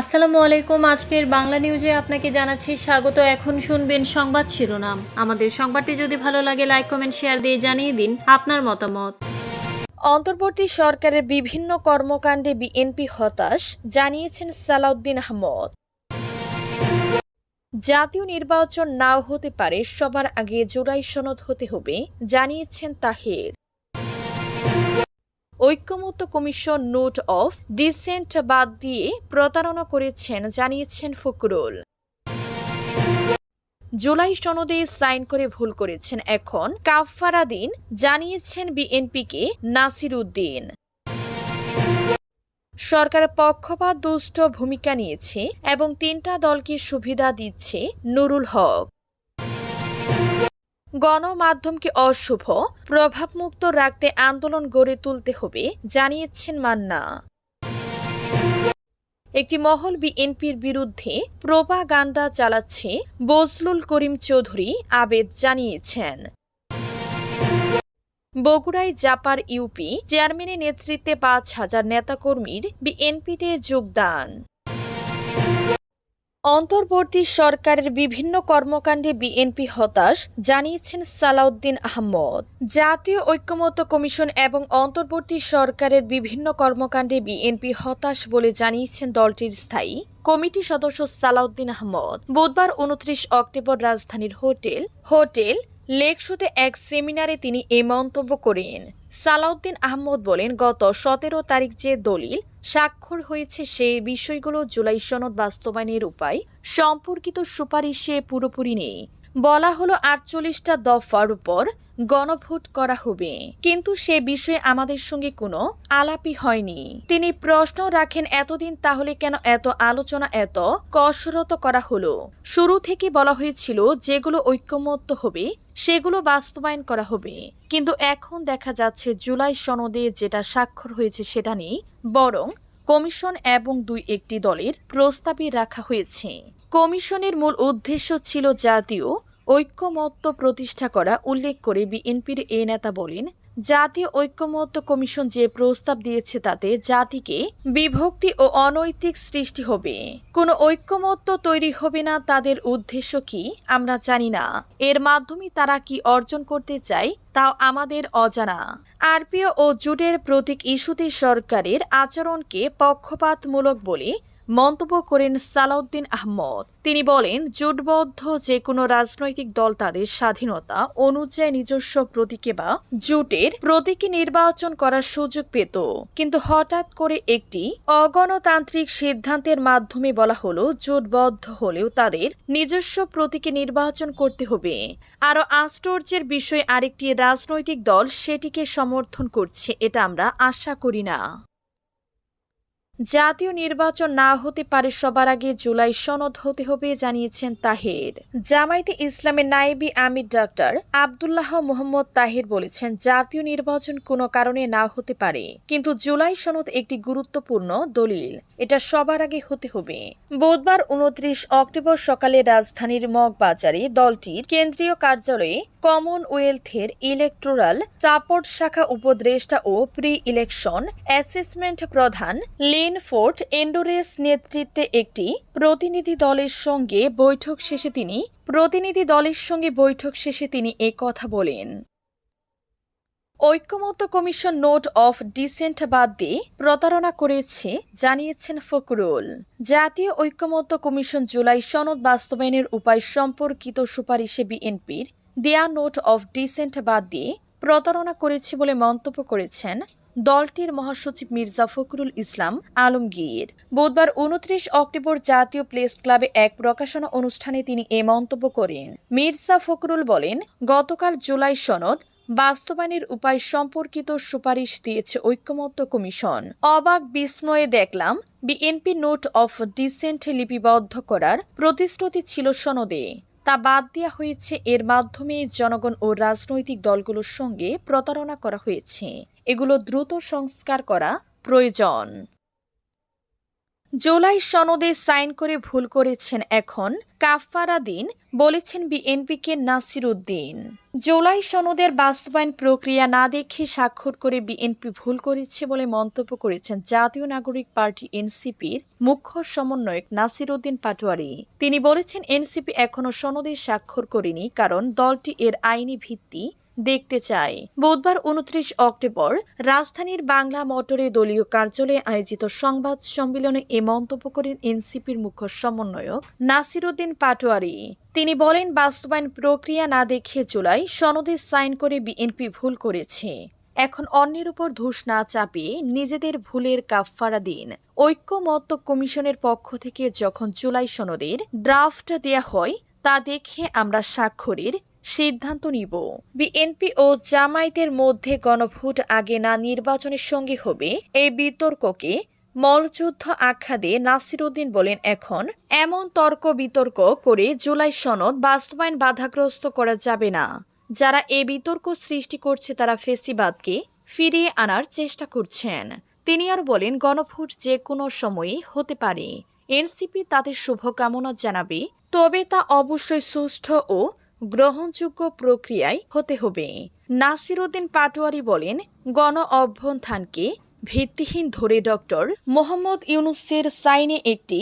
আসসালামু আলাইকুম। আজকের বাংলা নিউজে আপনাকে জানাচ্ছি স্বাগত। এখন শুনবেন সংবাদ শিরোনাম। আমাদের সংবাদটি যদি ভালো লাগে লাইক কমেন্ট শেয়ার দিয়ে জানিয়ে দিন আপনার মতামত। অন্তর্বর্তী সরকারের বিভিন্ন কর্মকাণ্ডে বিএনপি হতাশ, জানিয়েছেন সালাউদ্দিন আহমদ। জাতীয় নির্বাচন নাও হতে পারে, সবার আগে জোড়াই সনদ হতে হবে, জানিয়েছেন তাহের। ঐক্যমত্য কমিশন নোট অফ ডিসেন্ট বাদ দিয়ে প্রতারণা করেছেন, জানিয়েছেন ফকরুল জুলাই সনদে সাইন করে ভুল করেছেন এখন কাফফারা দিন জানিয়েছেন বিএনপিকে নাসির উদ্দিন। সরকার পক্ষপাত দুষ্ট ভূমিকা নিয়েছে এবং তিনটা দলকে সুবিধা দিচ্ছে নুরুল হক। গণমাধ্যমকে অশুভ, প্রভাবমুক্ত রাখতে আন্দোলন গড়ে তুলতে হবে, জানিয়েছেন মান্না। একটি মহল বিএনপির বিরুদ্ধে প্রোপাগান্ডা চালাচ্ছে বজলুল করিম চৌধুরী, আবেদ জানিয়েছেন। বগুড়ায় জাপার ইউপি চেয়ারম্যানের নেতৃত্বে পাঁচ হাজার নেতাকর্মীর বিএনপিতে যোগদান। অন্তর্বর্তী সরকারের বিভিন্ন কর্মকাণ্ডে বিএনপি হতাশ, জানিয়েছেন সালাউদ্দিন আহমদ। জাতীয় ঐক্যমত্য কমিশন এবং অন্তর্বর্তী সরকারের বিভিন্ন কর্মকাণ্ডে বিএনপি হতাশ বলে জানিয়েছেন দলটির স্থায়ী কমিটি সদস্য সালাউদ্দিন আহমদ। বুধবার উনত্রিশ অক্টোবর রাজধানীর হোটেল হোটেল লেকশোতে এক সেমিনারে তিনি এ মন্তব্য করেন। সালাউদ্দিন আহমদ বলেন, গত সতেরো তারিখ যে দলিল, স্বাক্ষর হয়েছে সেই বিষয়গুলো জুলাই সনদ বাস্তবায়নের উপায় সম্পর্কিত সুপারিশে পুরোপুরি নেই। বলা হলো আটচল্লিশটা দফার উপর গণভোট করা হবে। কিন্তু সে বিষয়ে আমাদের সঙ্গে কোনো আলাপি হয়নি। তিনি প্রশ্ন রাখেন, এতদিন তাহলে কেন এত আলোচনা, এত কসরত করা হলো? শুরু থেকে বলা হয়েছিল, যেগুলো ঐক্যমত্য হবে, সেগুলো বাস্তবায়ন করা হবে। কিন্তু এখন দেখা যাচ্ছে, জুলাই সনদে যেটা স্বাক্ষর হয়েছে সেটা নেই, বরং কমিশন এবং দুই একটি দলের প্রস্তাবই রাখা হয়েছে। কমিশনের মূল উদ্দেশ্য ছিল জাতীয় ঐক্যমত্য প্রতিষ্ঠা করা উল্লেখ করে বিএনপির এ নেতা বলেন, জাতীয় ঐক্যমত্য কমিশন যে প্রস্তাব দিয়েছে তাতে জাতিকে বিভক্তি ও অনৈতিক সৃষ্টি হবে। কোনো ঐক্যমত্য তৈরি হবে না, তাদের উদ্দেশ্য কি আমরা জানি না। এর মাধ্যমে তারা কি অর্জন করতে চায়, তাও আমাদের অজানা। আরপিও ও জুটের প্রতীক ইস্যুতে সরকারের আচরণকে পক্ষপাতমূলক বলে মন্তব্য করেন সালাউদ্দিন আহমদ। তিনি বলেন, জোটবদ্ধ যে কোনো রাজনৈতিক দল তাদের স্বাধীনতা, অনুযায়ী নিজস্ব প্রতীকে বা জোটের প্রতীকে নির্বাচন করার সুযোগ পেত। কিন্তু হঠাৎ করে একটি অগণতান্ত্রিক সিদ্ধান্তের মাধ্যমে বলা হলো, জোটবদ্ধ হলেও তাদের নিজস্ব প্রতীকে নির্বাচন করতে হবে। আরও আশ্চর্যের বিষয় আরেকটি রাজনৈতিক দল সেটিকে সমর্থন করছে, এটা আমরা আশা করি না। জাতীয় নির্বাচন না হতে পারে সবার আগে জুলাই সনদ হতে হবে, জানিয়েছেন তাহের। জামায়াতে ইসলামের নায়েবি আমির ডাক্তার আবদুল্লাহ মোহাম্মদ তাহের বলেছেন, জাতীয় নির্বাচন কোনো কারণে না হতে পারে, কিন্তু জুলাই সনদ একটি গুরুত্বপূর্ণ দলিল, এটা সবার আগে হতে হবে। বুধবার উনত্রিশ অক্টোবর সকালে রাজধানীর মগবাজারে দলটির কেন্দ্রীয় কার্যালয়ে কমনওয়েলথের ইলেকটোরাল সাপোর্ট শাখা উপদেষ্টা ও প্রি ইলেকশন অ্যাসেসমেন্ট প্রধান লিন ফোর্ট এন্ডোরেস নেতৃত্বে একটি প্রতিনিধি দলের সঙ্গে বৈঠক শেষে তিনি, প্রতিনিধি দলের সঙ্গে বৈঠক শেষে তিনি এ কথা বলেন। ঐক্যমত্য কমিশন নোট অফ ডিসেন্ট বাদ দিয়ে প্রতারণা করেছে, জানিয়েছেন ফকরুল জাতীয় ঐক্যমত্য কমিশন জুলাই সনদ বাস্তবায়নের উপায় সম্পর্কিত সুপারিশে বিএনপির দেয়া নোট অফ ডিসেন্ট বাদ দিয়ে প্রতারণা করেছে বলে মন্তব্য করেছেন দলটির মহাসচিব মির্জা ফখরুল ইসলাম আলমগীর। বুধবার উনত্রিশ অক্টোবর জাতীয় প্রেস ক্লাবে এক প্রকাশনা অনুষ্ঠানে তিনি এ মন্তব্য করেন। মির্জা ফখরুল বলেন, গতকাল জুলাই সনদ বাস্তবায়নের উপায় সম্পর্কিত সুপারিশ দিয়েছে ঐক্যমত্য কমিশন। অবাক বিস্ময়ে দেখলাম, বিএনপি নোট অফ ডিসেন্ট লিপিবদ্ধ করার প্রতিশ্রুতি ছিল সনদে। তা বাদ দেওয়া হয়েছে। এর মাধ্যমে জনগণ ও রাজনৈতিক দলগুলোর সঙ্গে প্রতারণা করা হয়েছে। এগুলো দ্রুত সংস্কার করা প্রয়োজন। জুলাই সনদে সাইন করে ভুল করেছেন এখন কাফারা দিন বলেছেন বিএনপিকে নাসির উদ্দিন জুলাই সনদের বাস্তবায়ন প্রক্রিয়া না দেখে স্বাক্ষর করে বিএনপি ভুল করেছে বলে মন্তব্য করেছেন জাতীয় নাগরিক পার্টি এনসিপির মুখ্য সমন্বয়ক নাসির উদ্দিন পাটোয়ারি। তিনি বলেছেন, এনসিপি এখনও সনদে স্বাক্ষর করেনি কারণ দলটি এর আইনি ভিত্তি দেখতে চায় বুধবার উনত্রিশ অক্টোবর রাজধানীর বাংলা মোটরে দলীয় কার্যালয়ে আয়োজিত সংবাদ সম্মেলনে এ মন্তব্য করেন এনসিপির মুখ্য সমন্বয়ক নাসিরুদ্দিন পাটোয়ারি। তিনি বলেন, বাস্তবায়ন প্রক্রিয়া না দেখে জুলাই সনদে সাইন করে বিএনপি ভুল করেছে। এখন অন্যের উপর ধূস না চাপিয়ে নিজেদের ভুলের কাফফারা দিন। ঐক্যমত্য কমিশনের পক্ষ থেকে যখন জুলাই সনদের ড্রাফট দেয়া হয়, তা দেখে আমরা স্বাক্ষরের সিদ্ধান্ত নিব। বিএনপি ও জামায়াতের মধ্যে গণভোট আগে না নির্বাচনের সঙ্গে হবে এই বিতর্ককে মলযুদ্ধ আখ্যা দিয়ে নাসিরুদ্দিন বলেন এখন, এমন তর্ক বিতর্ক করে জুলাই সনদ বাস্তবায়ন বাধাগ্রস্ত করা যাবে না। যারা এ বিতর্ক সৃষ্টি করছে তারা ফেসিবাদকে ফিরিয়ে আনার চেষ্টা করছেন। তিনি আর বলেন, গণভোট যে কোনো সময়ই হতে পারে। এনসিপি তাদের শুভকামনা জানাবে, তবে তা অবশ্যই সুষ্ঠু ও গ্রহণযোগ্য প্রক্রিয়ায় হতে হবে। নাসিরুদ্দিন পাটোয়ারি বলেন, গণ অভ্যন্থানকে ভিত্তিহীন ধরে ডক্টর মোহাম্মদ ইউনুসের সাইনে একটি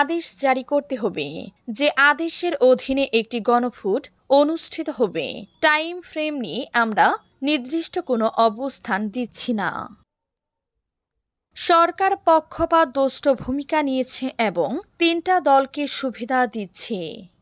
আদেশ জারি করতে হবে, যে আদেশের অধীনে একটি গণভোট অনুষ্ঠিত হবে। টাইম ফ্রেম নিয়ে আমরা নির্দিষ্ট কোনো অবস্থান দিচ্ছি না। সরকার পক্ষপাত দুষ্ট ভূমিকা নিয়েছে এবং তিনটা দলকে সুবিধা দিচ্ছে।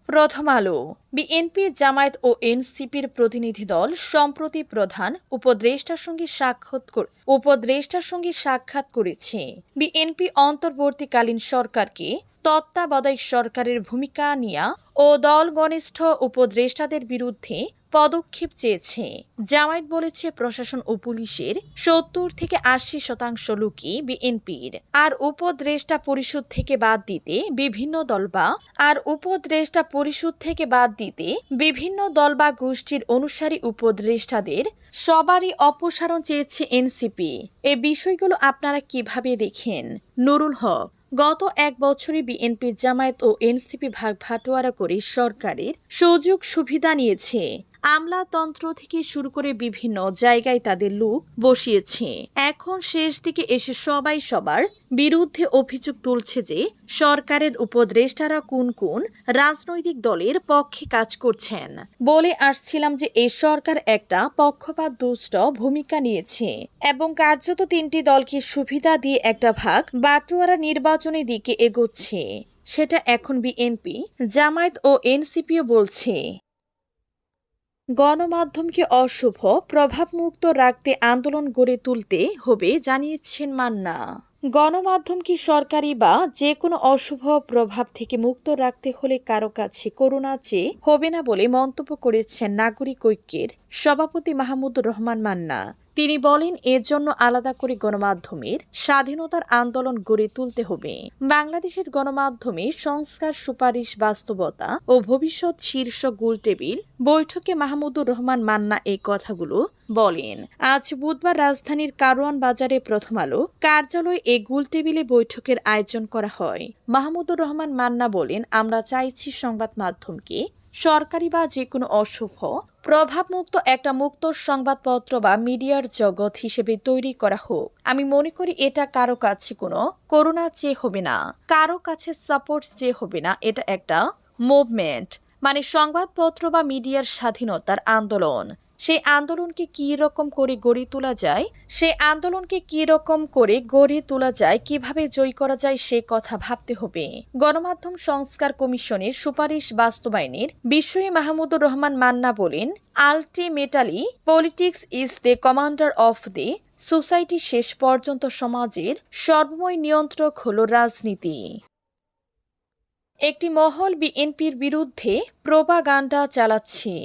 প্রথম আলো। বিএনপি, জামায়াত ও এনসিপির প্রতিনিধি দল সম্প্রতি প্রধান উপদেষ্টার সঙ্গে সাক্ষাৎ উপদেষ্টার সঙ্গে সাক্ষাৎ করেছে। বিএনপি অন্তর্বর্তীকালীন সরকারকে তত্ত্বাবধায়ক সরকারের ভূমিকা নিয়া ও দল ঘনিষ্ঠ উপদেষ্টাদের বিরুদ্ধে পদক্ষেপ চেয়েছে। জামায়াত বলেছে প্রশাসন ও পুলিশের সত্তর থেকে আশি শতাংশ লোকই বিএনপির। আর উপদ্রেষ্টা পরিষদ থেকে বাদ দিতে বিভিন্ন দল বা আর উপদ্রেষ্টা পরিষদ থেকে বাদ দিতে বিভিন্ন দল বা গোষ্ঠীর অনুসারী উপদ্রেষ্টাদের সবারই অপসারণ চেয়েছে এনসিপি। এ বিষয়গুলো আপনারা কীভাবে দেখেন? নুরুল হক, গত এক বছরে বিএনপি জামায়াত ও এনসিপি ভাগ ভাটোয়ারা করে সরকারের সুযোগ সুবিধা নিয়েছে। আমলাতন্ত্র থেকে শুরু করে বিভিন্ন জায়গায় তাদের লোক বসিয়েছে। এখন শেষ দিকে এসে সবাই সবার বিরুদ্ধে অভিযোগ তুলছে যে, সরকারের উপদেষ্টারা কোন কোন রাজনৈতিক দলের পক্ষে কাজ করছেন। বলে আসছিলাম যে, এই সরকার একটা পক্ষপাত দুষ্ট ভূমিকা নিয়েছে এবং কার্যত তিনটি দলকে সুবিধা দিয়ে একটা ভাগ বাটোয়ারা নির্বাচনের দিকে এগোচ্ছে। সেটা এখন বিএনপি, জামায়াত ও এনসিপিও বলছে। গণমাধ্যমকে অশুভ, প্রভাবমুক্ত রাখতে আন্দোলন গড়ে তুলতে হবে জানিয়েছেন মান্না। গণমাধ্যম কি সরকারি বা যে কোনো অশুভ প্রভাব থেকে মুক্ত রাখতে হলে কারও কাছে করোনা চেয়ে হবে না বলে মন্তব্য করেছেন নাগরিক ঐক্যের সভাপতি মাহমুদুর রহমান মান্না। তিনি বলেন, এর জন্য আলাদা করে গণমাধ্যমের স্বাধীনতার আন্দোলন গড়ে তুলতে হবে। বাংলাদেশের গণমাধ্যমে সংস্কার সুপারিশ বাস্তবতা ও ভবিষ্যৎ শীর্ষ গোলটেবিল বৈঠকে মাহমুদুর রহমান মান্না এই কথাগুলো বলেন। আজ বুধবার রাজধানীর কারওয়ান বাজারে প্রথম আলো কার্যালয়ে এই গোলটেবিলে বৈঠকের আয়োজন করা হয়। মাহমুদুর রহমান মান্না বলেন, আমরা চাইছি সংবাদ মাধ্যমকে সরকারি বা যে কোনো অশুভ প্রভাবমুক্ত একটা মুক্ত সংবাদপত্র বা মিডিয়ার জগৎ হিসেবে তৈরি করা হোক। আমি মনে করি এটা কারও কাছে কোনো করোনা চেয়ে হবে না। কারও কাছে সাপোর্ট চেয়ে হবে না। এটা একটা মুভমেন্ট মানে সংবাদপত্র বা মিডিয়ার স্বাধীনতার আন্দোলন। সেই আন্দোলনকে কি রকম করে গড়ে তোলা যায়, সেই আন্দোলনকে কি রকম করে গড়ে তোলা যায়, কীভাবে জয়ী করা যায় সে কথা ভাবতে হবে। গণমাধ্যম সংস্কার কমিশনের সুপারিশ বাস্তবায়নের বিষয়ে মাহমুদুর রহমান মান্না বলেন, ultimately politics is the commander of the society শেষ পর্যন্ত সমাজের সর্বময় নিয়ন্ত্রক হল রাজনীতি। একটি মহল বিএনপির বিরুদ্ধে প্রোপাগান্ডা চালাচ্ছে।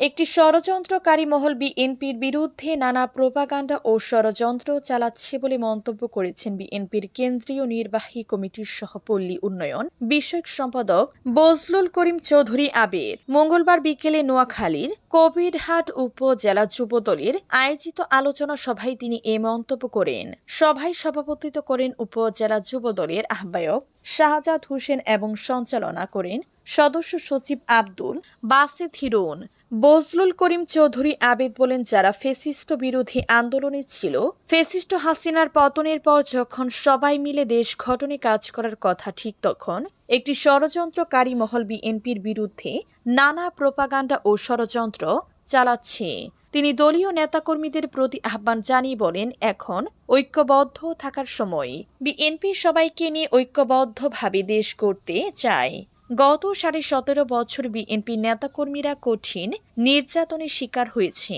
একটি ষড়যন্ত্রকারী মহল বিএনপির বিরুদ্ধে নানা প্রোপাগান্ডা ও ষড়যন্ত্র চালাচ্ছে বলে মন্তব্য করেছেন বিএনপির কেন্দ্রীয় নির্বাহী কমিটির সহপল্লী উন্নয়ন বিষয়ক সম্পাদক বজলুল করিম চৌধুরী আবেদ। মঙ্গলবার বিকেলে নোয়াখালীর কবিরহাট উপজেলা যুবদলের আয়োজিত আলোচনা সভায় তিনি এ মন্তব্য করেন। সভায় সভাপতিত্ব করেন উপজেলা যুবদলের আহ্বায়ক শাহজাদ হোসেন এবং সঞ্চালনা করেন সদস্য সচিব আব্দুল বাসিত হিরুন। বজলুল করিম চৌধুরী আবেদ বলেন, যারা ফেসিস্ট বিরোধী আন্দোলনে ছিল, ফেসিস্ট হাসিনার পতনের পর যখন সবাই মিলে দেশ ঘটনে কাজ করার কথা ঠিক তখন, একটি ষড়যন্ত্রকারী মহল বিএনপির বিরুদ্ধে নানা প্রোপাগান্ডা ও ষড়যন্ত্র চালাচ্ছে। তিনি দলীয় নেতাকর্মীদের প্রতি আহ্বান জানিয়ে বলেন, এখন ঐক্যবদ্ধ থাকার সময়। বিএনপি সবাইকে নিয়ে ঐক্যবদ্ধভাবে দেশ করতে চায়। গত সাড়ে সতেরো বছর বিএনপি নেতাকর্মীরা কঠিন নির্যাতনের শিকার হয়েছে।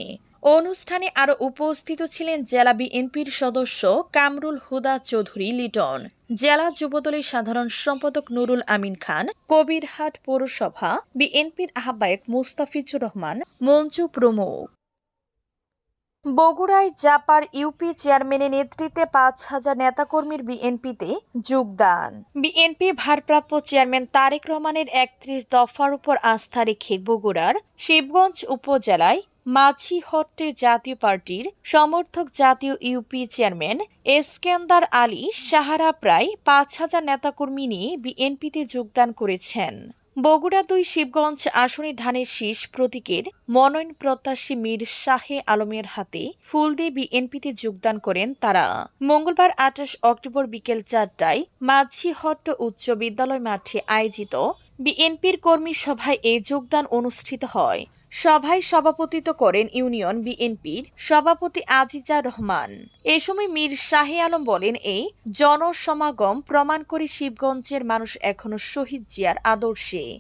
অনুষ্ঠানে আরও উপস্থিত ছিলেন জেলা বিএনপির সদস্য কামরুল হুদা চৌধুরী লিটন, জেলা যুবদলের সাধারণ সম্পাদক নুরুল আমিন খান, কবিরহাট পৌরসভা বিএনপির আহ্বায়ক মুস্তাফিজুর রহমান মঞ্জু প্রমুখ বগুড়ায় জাপার ইউপি চেয়ারম্যানের নেতৃত্বে পাঁচ হাজার নেতাকর্মীর বিএনপিতে যোগদান। বিএনপি ভারপ্রাপ্ত চেয়ারম্যান তারেক রহমানের একত্রিশ দফার উপর আস্থা রেখে বগুড়ার শিবগঞ্জ উপজেলায় মাঝিহট্টে জাতীয় পার্টির সমর্থক জাতীয় ইউপি চেয়ারম্যান এসকেন্দার আলী সাহারা প্রায় পাঁচ হাজার নেতাকর্মী নিয়ে বিএনপিতে যোগদান করেছেন। বগুড়া দুই শিবগঞ্জ আসনে ধানের শীষ প্রতীকের মনোনয়ন প্রত্যাশী মীর শাহে আলমের হাতে ফুল দিয়ে বিএনপিতে যোগদান করেন তারা। মঙ্গলবার আঠাশ অক্টোবর বিকেল চারটায় মাঝিহট্ট উচ্চ বিদ্যালয় মাঠে আয়োজিত বিএনপির কর্মী সভায় এই যোগদান অনুষ্ঠিত হয়। সভায় সভাপতিত্ব করেন ইউনিয়ন বিএনপির সভাপতি আজিজা রহমান। এ সময় মীর শাহে আলম বলেন, এই জনসমাগম প্রমাণ করে শিবগঞ্জের মানুষ এখনও শহীদ জিয়ার আদর্শে।